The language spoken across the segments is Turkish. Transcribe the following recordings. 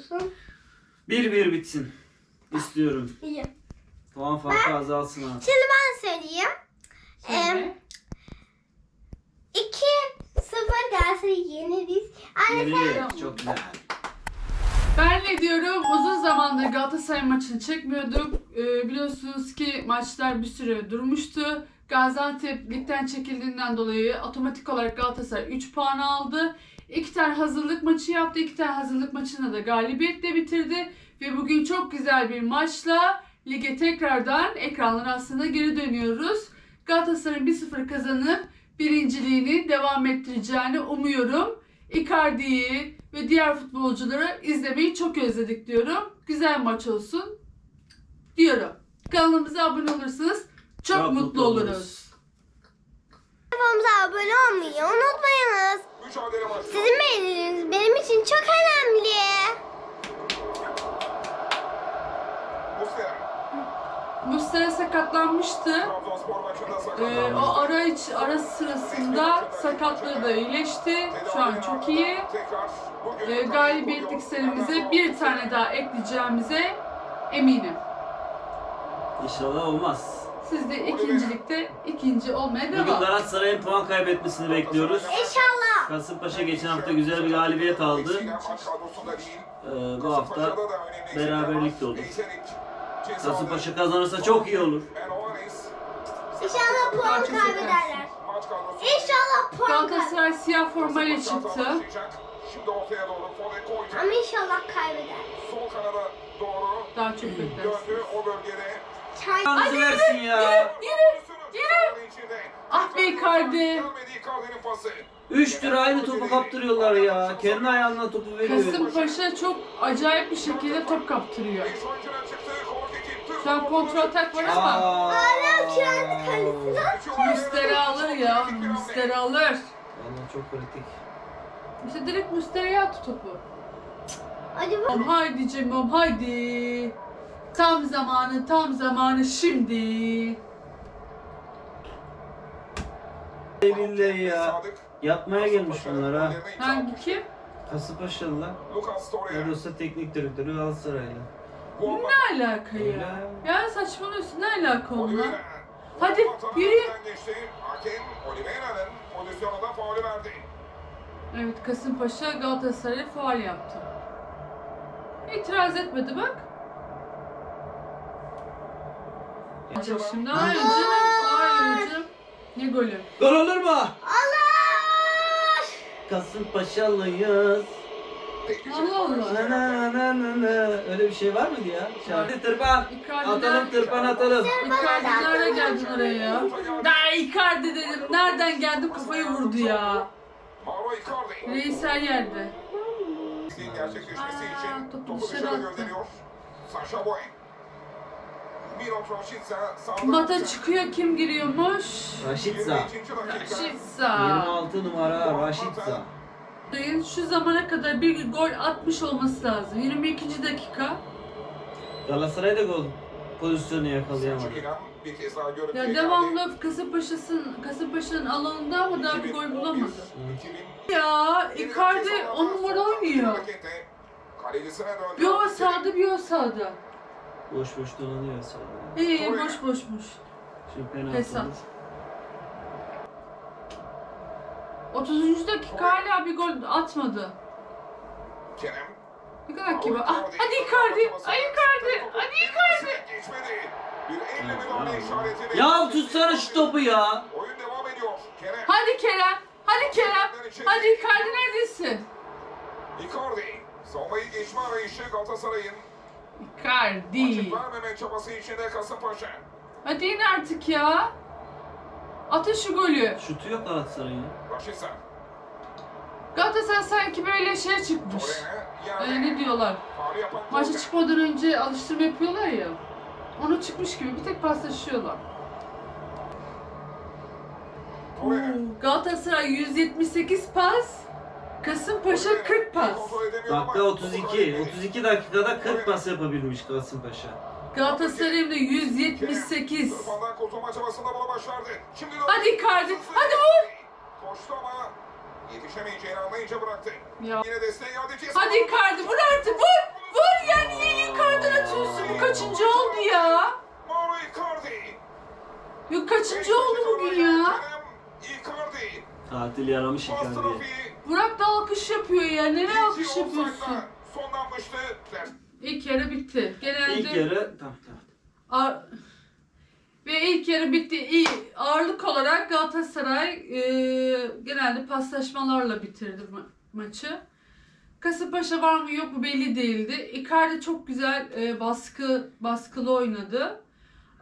istiyorsun? 1-1 bitsin. İstiyorum. İyi. Puan farkı azalsın artık. Şimdi ben söyleyeyim. Söyle. 2-0 Galatasaray yeneriz. Anne sen çok güzel. Ben ne diyorum? Uzun zamandır Galatasaray maçını çekmiyorduk. Ee, biliyorsunuz ki maçlar bir süre durmuştu. Gaziantep ligden çekildiğinden dolayı otomatik olarak Galatasaray 3 puan aldı. İki tane hazırlık maçı yaptı. İki tane hazırlık maçını da galibiyetle bitirdi. Ve bugün çok güzel bir maçla lige tekrardan ekranlar aslında geri dönüyoruz. Galatasaray'ın 1-0 kazanıp birinciliğini devam ettireceğini umuyorum. Icardi'yi ve diğer futbolcuları izlemeyi çok özledik diyorum. Güzel maç olsun diyorum. Kanalımıza abone olursanız çok, Çok mutlu, mutlu oluruz. oluruz. kanalımıza abone olmayı unutmayınız. Sizin beğeniniz benim için çok önemli. Muslera sakatlanmıştı. Ee, o ara iç ara sırasında sakatlığı da iyileşti. Şu an çok iyi. Ee, galibiyetlik serimize bir tane daha ekleyeceğimize eminim. İnşallah olmaz. Siz de ikincilikte ikinci olmaya Bugün devam. Galatasaray'ın puan kaybetmesini bekliyoruz. İnşallah. Kasımpaşa geçen hafta güzel bir galibiyet aldı. Ee, bu hafta beraberlik de olur. Kasımpaşa kazanırsa çok iyi olur. İnşallah puan Maçı kaybederler. İnşallah puan kaybederler. Galatasaray siyah formayla çıktı. Şimdi ortaya doğru. Ama inşallah kaybeder. Sol kanada doğru Daha çok bekleriz. döndü o bölgede. Yalnız versin ya. Yürü! Ah be Icardi. Gelmedi Icardi'nin pası. 3 lira aynı topu kaptırıyorlar ya. Kendi ayağına topu veriyor. Kasımpaşa çok acayip bir şekilde top kaptırıyor. Şu an kontra atak var ama. Hala kendi kalesine. Mustera alır ya. Mustera alır. Vallahi çok kritik. İşte direkt Mustera'ya attı topu. Acaba Tamam haydi Cemom haydi. Tam zamanı tam zamanı şimdi. Billahi ya. Yapmaya gelmiş bunlar ha. Hangi kim? Kasımpaşalılar. Neredeyse teknik direktörü Galatasaray'la. Ne alaka ya? Ya saçmalıyorsun ne alaka onunla? Hadi, yürü. Evet Kasımpaşa Galatasaray'a faal yaptı. İtiraz etmedi bak. Acaba şimdi hayır canım, hayır canım. Ne golü? Gol olur mu? Allah! Kasımpaşalıyız. Allah Allah. Na na na na na. Öyle bir şey var mıydı ya? Şarkı tırpan. Atalım tırpan atalım. Icardi nerede geldin oraya ya? Da Icardi dedim. Nereden geldi kafayı vurdu ya. Mauro Icardi. Reysel yerde. Gerçekleşmesi Aa, için topu topu dışarı dışarı attı. gönderiyor. Sasha Boy. Mata çıkıyor kim giriyormuş? Raşitza. 22. dakika. Raşitsa. 26 numara Raşitza. Şu zamana kadar bir gol atmış olması lazım. 22. dakika. Galatasaray da gol pozisyonu yakalayamadı. Ya devamlı Kasımpaşa'sın Kasımpaşa'nın alanında ama daha bir gol 2011, bulamadı. 2000 Ya Icardi on numara oynuyor. Bir o sağda bir o sağda. Boş boş dolanıyor sonra. İyi boş boşmuş. Şimdi penaltı. Fesat. 30. dakika hala bir gol atmadı. Kerem. Ne kadar kibar. Ah, hadi Icardi. Ay Icardi. Hadi Icardi. Geçmedi. Bir elle müdahale işareti. Ya tutsana şu topu ya. Oyun devam ediyor. Kerem. Hadi Kerem. Hadi Kerem. Hadi Icardi neredesin? Icardi. Savunmayı geçme arayışı Galatasaray'ın. Icardi. Açık vermeme çabası içinde Kasımpaşa. Hadi in artık ya. Atın şu golü. Şutu yok Galatasaray'ın ya. Raşitsa. Galatasaray sanki böyle şey çıkmış. Ee, ne diyorlar? Maça çıkmadan önce alıştırma yapıyorlar ya. Onu çıkmış gibi bir tek paslaşıyorlar. Oo, Galatasaray 178 pas. Kasımpaşa 40 pas. Dakika 32. kontrol edemedi. 32 dakikada 40 pas yapabilmiş Kasımpaşa. Galatasaray'ın da 178. Tırpandan kurtulma çabasında bunu başardı. Şimdi. Hadi Icardi, hadi ilerledi. Koştu ama yetişemeyeceğini anlayınca bıraktı. Ya. Yine desteğe geldi. Hadi Icardi vur artık vur. nereden atıyorsun? Bu kaçıncı oldu ya? Mauro Icardi. Yok kaçıncı oldu bugün ya? Icardi. Tatil yaramış Icardi'ye. Burak da alkış yapıyor ya. Nereye alkış yapıyorsun? Sonlanmıştı. İlk yarı bitti. Genelde İlk yarı tamam tamam. Ar- ve ilk yarı bitti. İyi ağırlık olarak Galatasaray e, genelde paslaşmalarla bitirdi ma- maçı. Kasımpaşa var mı yok mu belli değildi. Icardi çok güzel e, baskı baskılı oynadı.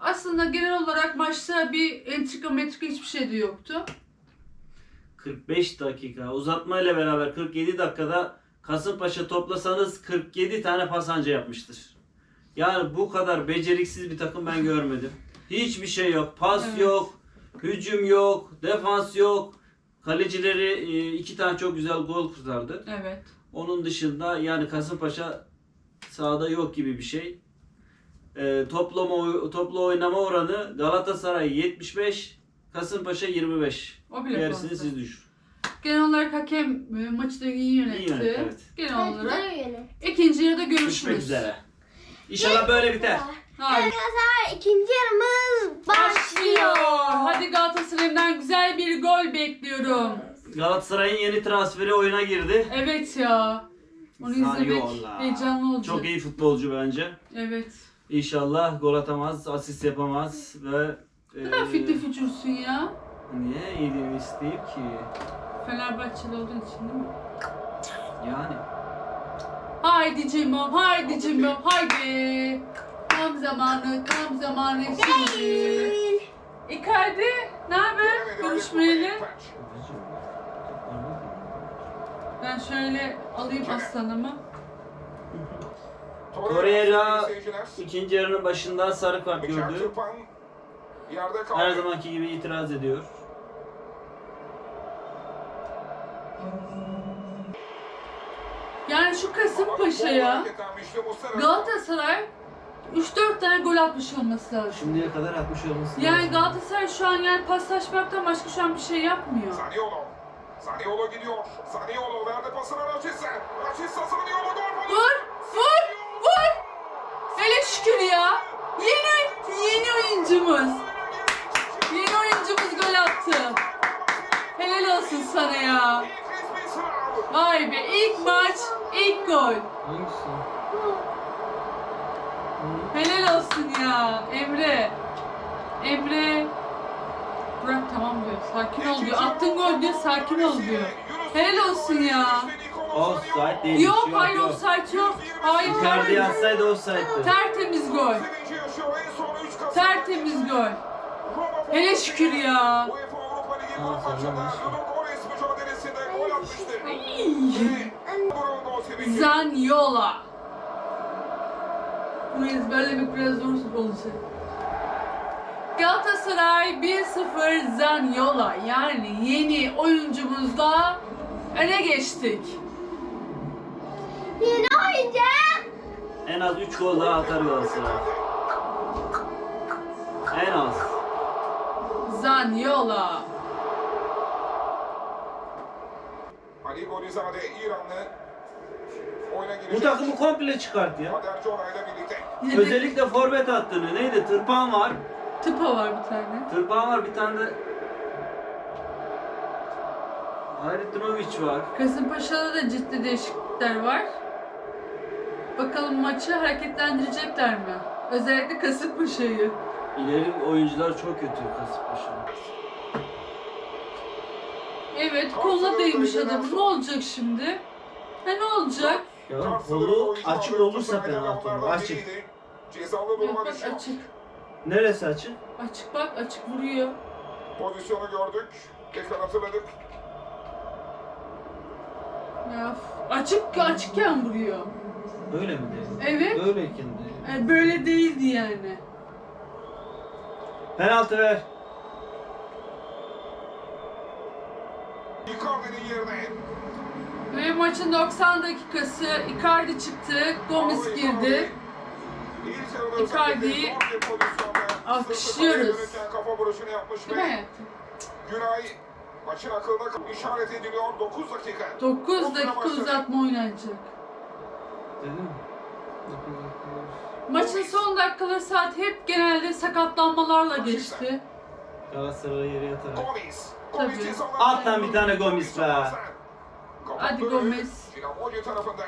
Aslında genel olarak maçta bir entrika metrika hiçbir şey de yoktu. 45 dakika uzatmayla beraber 47 dakikada Kasımpaşa toplasanız 47 tane pasanca yapmıştır. Yani bu kadar beceriksiz bir takım ben görmedim. Hiçbir şey yok. Pas Evet. yok. Hücum yok. Defans yok. Kalecileri e, iki tane çok güzel gol kurtardı. Evet. Onun dışında yani Kasımpaşa sahada yok gibi bir şey. E, toplama toplu oynama oranı Galatasaray 75, Kasımpaşa 25. O bile Gerisini siz düşün. Genel olarak hakem e, maçı da iyi yönetti. İyi yönetti, evet. Genel olarak. İkinci yarıda Görüşmek görüşürüz. üzere. İnşallah böyle biter. Hayır. Arkadaşlar ikinci yarımız Başlıyor. Hadi Galatasaray'dan güzel bir gol bekliyorum. Galatasaray'ın yeni transferi oyuna girdi. Evet ya. Onu izlemek heyecanlı olacak. Çok iyi futbolcu bence. Evet. İnşallah gol atamaz, asist yapamaz ve Ne kadar eee, fitli fücürsün ya. Niye iyiliğimi isteyip ki? Fenerbahçeli olduğu için değil mi? Yani. Haydi Cimbom, haydi Cimbom, haydi. Tam zamanı, tam zamanı şimdi. Icardi, ne haber? Görüşmeyeli. Ben şöyle alayım aslanımı. Torreira ikinci yarının başında sarı kart Gördü. Yerde kaldı. Her zamanki gibi itiraz ediyor. Yani şu Kasımpaşa'ya Galatasaray 3-4 tane gol atmış olması lazım. Şimdiye kadar atmış olması Yani lazım. Galatasaray şu an yani paslaşmaktan başka şu an bir şey yapmıyor. Zaniolo. Zaniolo gidiyor. Zaniolo verdi pasını Raşit'e. Raşit Zaniolo gol. Vur! Vur! Vur! Hele şükür ya. Yeni, yeni oyuncumuz. Yeni oyuncumuz gol attı. Helal olsun sana ya. Vay be ilk maç, ilk gol. Hangisi? Helal olsun ya Emre. Emre. Bırak tamam diyor. Sakin ol diyor. Attın gol diyor. Sakin ol diyor. Helal olsun ya. Offside değil. Yok hayır offside yok. Hayır Icardi tertemiz, yatsaydı offside'dı. tertemiz gol. Tertemiz gol. Hele şükür ya. Zaniola. Bunu ezberlemek biraz zor olacak. Galatasaray 1-0 Zaniola. Yani yeni oyuncumuzla öne geçtik. Yeni oyuncu. En az 3 gol daha atar Galatasaray. En az. Zaniola. Ali Golizade İranlı. Bu takımı komple çıkart ya. Özellikle forvet hattını. Neydi? Tırpan var. tıpa var bir tane. Tırpan var bir tane de Hayretinovic var. Kasımpaşa'da da ciddi değişiklikler var. Bakalım maçı hareketlendirecekler mi? Özellikle Kasımpaşa'yı. İleri oyuncular çok kötü Kasımpaşa. Evet koluna değmiş adam. Ne olacak şimdi? Ha ne olacak? Ya kolu açık olursa penaltı olur. Açık. Cezalı Yok duruma bak düşüyor. açık. Neresi açık? Açık bak açık vuruyor. Pozisyonu gördük. Tekrar hatırladık. Ya f- açık açıkken vuruyor. Böyle mi dedi? Evet. Böyleyken de. Yani böyle değildi yani. Penaltı ver. Icardi'nin yerine. Ve maçın 90 dakikası Icardi çıktı, Gomez girdi. Icardi'yi alkışlıyoruz. Kafa vuruşunu yapmış Değil mi ve? Günay maçın akılına işaret ediliyor. 9 dakika. 9 dakika uzatma oynanacak. Dedim mi? Maçın son dakikaları saat hep genelde sakatlanmalarla geçti. Galatasaray yere yatarak. Gomis. Tabii. Gomis At lan bir tane Gomis be. Hadi Gomez. Finapolyo tarafından.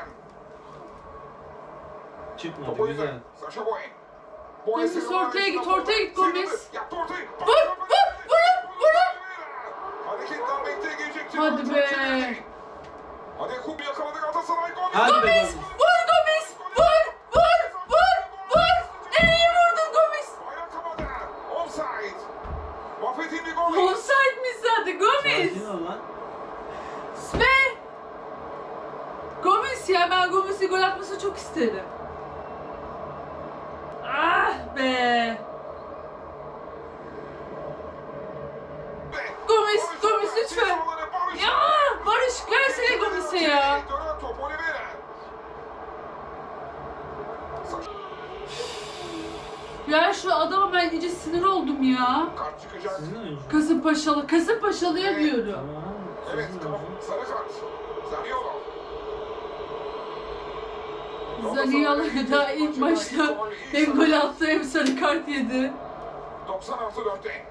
Çıkmadı güzel. Boy. Gomis ortaya git, ortaya git Gomis. Yaptı ortayı. Vur, vur, vurun, vurun. Hareketten bekle gelecektir. Hadi be. Hadi Kubi yakaladı Galatasaray. Gomis. Hadi be Gomez! Gomez. Vur gol atmasını çok isterim. Ah be! Gomez, Gomez lütfen. Ya Barış versene Gomez'e ya. Ya şu adama ben iyice sinir oldum ya. Kart çıkacak. Kasımpaşalı, Kasımpaşalı'ya diyorum. Evet. Sarı kart. Zaniolo. Zaniolo da ilk maçta hem gol attı hem sarı kart yedi. 90 artı 4'te.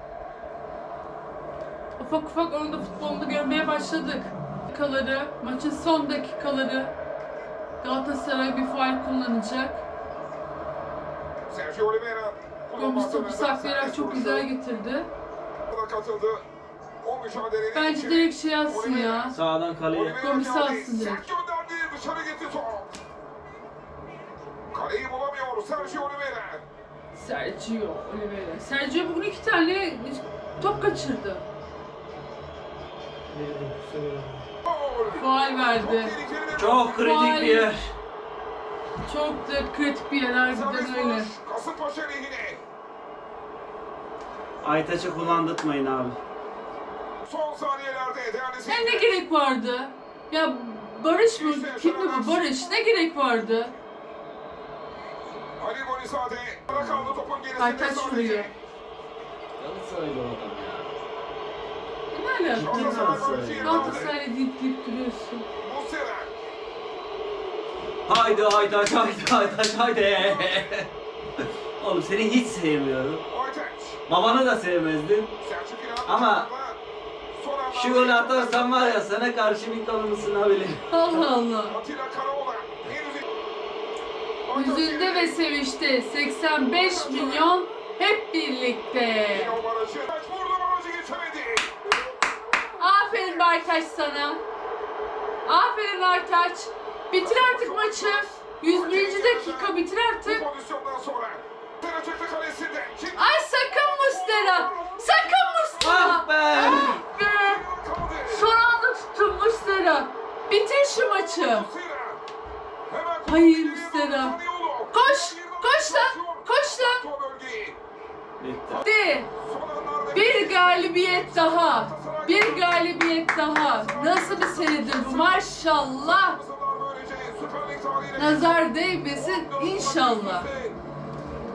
Ufak ufak onun da futbolunu görmeye başladık. Dakikaları, maçın son dakikaları Galatasaray bir faal kullanacak. Sergio Oliveira. Gomis topu saklayarak çok güzel getirdi. katıldı. O mücadelenin Bence direkt şey atsın ya. Sağdan kaleye. Geldi. atsın direkt. Sergio Oliveira. Sergio bugün iki tane top kaçırdı. Faal verdi. Çok kritik bir yer. Çok da kritik bir yer harbiden öyle. vuruş. Kasımpaşa lehine. Aytaç'ı kullandırtmayın abi. Son saniyelerde değerli Ya ne seyirciler. gerek vardı? Ya Barış mı? Kimdi bu Barış? Ne gerek vardı? Ali Golizade. Ara kaldı topun gerisinde sadece. vuruyor. Galatasaraylı o adam ya. Ne alaka? Galatasaray golcü yerine aldı. Galatasaray'la deyip deyip duruyorsun. Muslera. Haydi Aytaç, haydi Aytaç, haydi. Oğlum seni hiç sevmiyorum. Babanı da sevmezdim. Ama Şu golü atarsan var ya sana karşı bir kolunu sınabilirim. Allah Allah. Atilla Karaoğlan. Hüzünde ve sevinçte 85 milyon hep birlikte. Aferin Bartaş sana. Aferin Bartaç. Bitir artık maçı. 101. dakika bitir artık. Ay sakın Mustera. Sakın Mustera. Ah be! Ah be. Son anda tuttum Mustera. Bitir şu maçı. Hayır. Zaniolo. Koş, koş lan, koş lan. Bitti. Bir galibiyet daha. Bir galibiyet daha. Nasıl bir seridir bu maşallah. Nazar değmesin inşallah.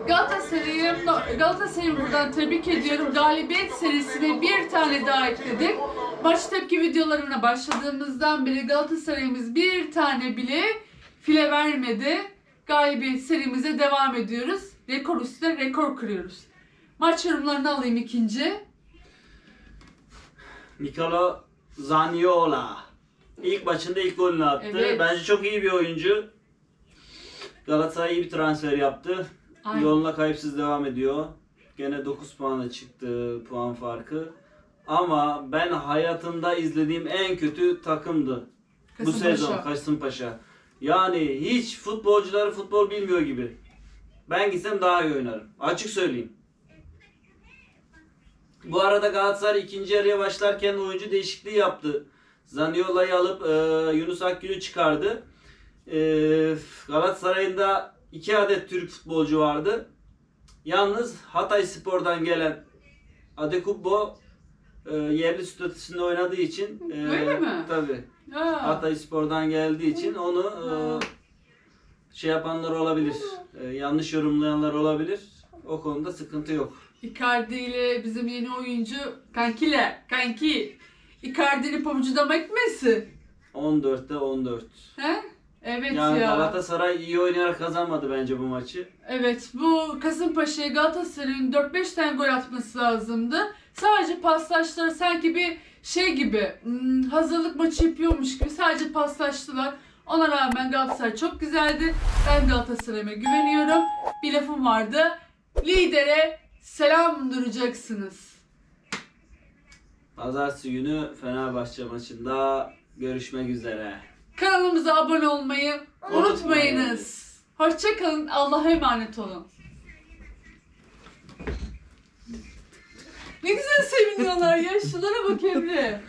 Galatasaray'ı Galatasaray'ı buradan tebrik ediyorum. Galibiyet serisine bir tane daha ekledik. Maç tepki videolarına başladığımızdan beri Galatasaray'ımız bir tane bile file vermedi. Galibiyet serimize devam ediyoruz. Rekor üstüne rekor kırıyoruz. Maç yorumlarını alayım ikinci. Nicolo Zaniola. İlk maçında ilk golünü attı. Evet. Bence çok iyi bir oyuncu. Galatasaray iyi bir transfer yaptı. Aynen. Yoluna kayıpsız devam ediyor. Gene 9 puana çıktı puan farkı. Ama ben hayatımda izlediğim en kötü takımdı. Bu Kasımpaşa. sezon Kasımpaşa. Yani hiç futbolcuları futbol bilmiyor gibi. Ben gitsem daha iyi oynarım. Açık söyleyeyim. Bu arada Galatasaray ikinci yarıya başlarken oyuncu değişikliği yaptı. Zaniola'yı alıp e, Yunus Akgül'ü çıkardı. E, Galatasaray'ın da iki adet Türk futbolcu vardı. Yalnız Hatay Spor'dan gelen Adekubbo e, yerli statüsünde oynadığı için e, Öyle mi? Tabii. Ha. Hatay Spor'dan geldiği için onu e, şey yapanlar olabilir. E, yanlış yorumlayanlar olabilir. O konuda sıkıntı yok. Icardi ile bizim yeni oyuncu kankiler, kanki. Icardi'nin pabucu damak etmesi. 14'te 14. He? Evet Yani ya. Galatasaray iyi oynayarak kazanmadı bence bu maçı. Evet bu Kasımpaşa'ya Galatasaray'ın 4-5 tane gol atması lazımdı. Sadece paslaştılar sanki bir şey gibi hmm, hazırlık maçı yapıyormuş gibi sadece paslaştılar. Ona rağmen Galatasaray çok güzeldi. Ben Galatasaray'a güveniyorum. Bir lafım vardı. Lidere selam duracaksınız. Pazartesi günü Fenerbahçe maçında görüşmek üzere. Kanalımıza abone olmayı unutmayınız. Hoşçakalın. Allah'a emanet olun. Ne güzel seviniyorlar ya. Şunlara bak Emre.